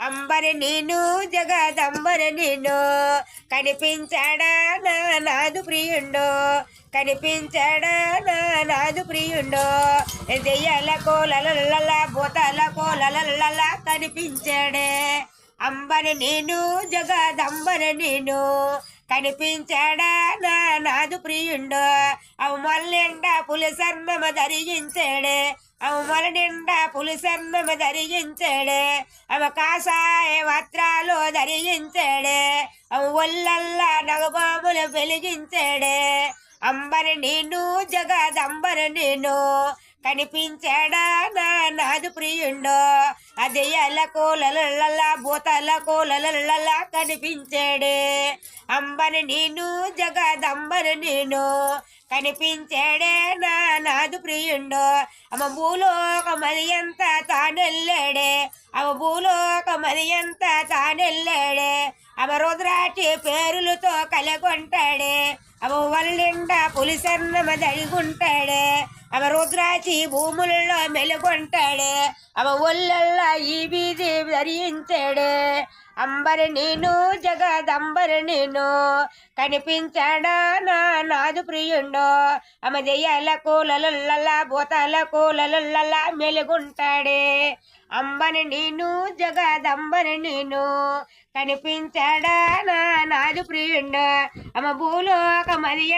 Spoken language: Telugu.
అంబరి నేను జగదంబరి నేను కనిపించాడా నా నాదు ప్రియుండో? కనిపించాడా నా నాదు ప్రియుండో? దెయ్యాల కోలల భూతాల కోలల కనిపించాడే. అంబరి నేను జగదంబరి నేను కనిపించాడా నా నాదు ప్రియుండో? అవు మల్లెండ పులిసర్ణమ ధరించాడే. అవు నిండా పులిసర్ణమ ధరించాడే అవ కాషాయ వస్త్రాలు ధరించాడే అవు ఒళ్ళల్లా నగబాములు వెలిగించాడే అంబరి నేను జగదంబరి నేను కనిపించాడా నా నాదు ప్రియుండో అది ఎలకు లలల భూతలకు లలల కనిపించాడే అంబని నేను జగదంబరి నేను కనిపించాడే నా నాదు ప్రియుండో అమ్మ భూలోక మరి ఎంత తానెళ్ళాడే అమ్మ భూలోక మరి ఎంత తానెళ్ళాడే అమ్మ రుద్రాటి పేరులతో కలగొంటాడే. అమ్మ వల్లిండా పులిసన్నమ దడిగుంటాడే. అవ రుద్రాచి భూములలో మెలుగొంటాడే? అవ ఒళ్ళల్లో ఈ బీది ధరించాడే? అంబరి నేను జగదంబరి నేను కనిపించాడా నా నాదు ప్రియుండో? అమ దెయ్యాలకు లలల్ల భూతాల లలల్ల మెలుగుంటాడే. అంబని నేను జగదంబరి నేను కనిపించాడా నా నాదు ప్రియుండో? అమ భూలోకమరి